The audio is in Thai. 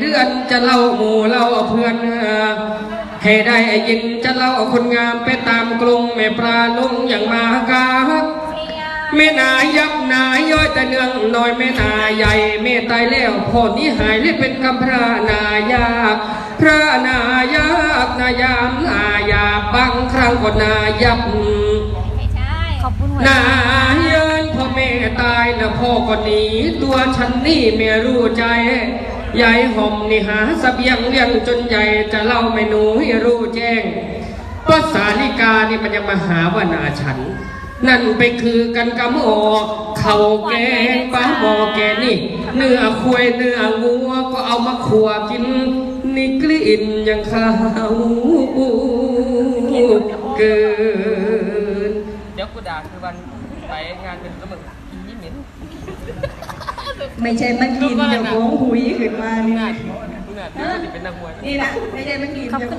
เดือนจะเล่าหมู่เล่าเพื่อนให้ได้ยินจะเล่าคนงามไปตามกรุงแม่ปลาลุงอย่างมากาแม่นายับนาย้อยแต่เนืองน้อยแม่นาใหญ่แม่ตายแล้วพ่อนี้หายเลยเป็นกำพระนายากพระนายากนายามนายากบางครั้งก็นายับไม่ใช่ขอบคุณหัวนาเยินพ่อแม่ตายแล้วพ่อก็หนีตัวฉันนี่ไม่รู้ใจ ยายห่มนี่หาเสบียงเลี้ยงจนใหญ่จะเล่าไม่หนูให้รู้แจ้งภาษาลิกานี่มันยังมาหาว่านาฉัน นั่นไปคือกันกับหมอเขาแกงป้าหมอแกนี่ เนื้อควายเนื้องัวก็เอามาขัวกินนี่กลิ่นยังขาวเกิน เดี๋ยวกูด่าคือวันไปงานเป็นกระมึงอีนี่เหม็น ไม่ใช่มันกินเดี๋ยวโค้งหุยขึ้นมานี่หน้าที่มึงอะเดี๋ยวกูจะเป็นนักมวย นี่นะไม่ใช่มันกินเดี๋ยว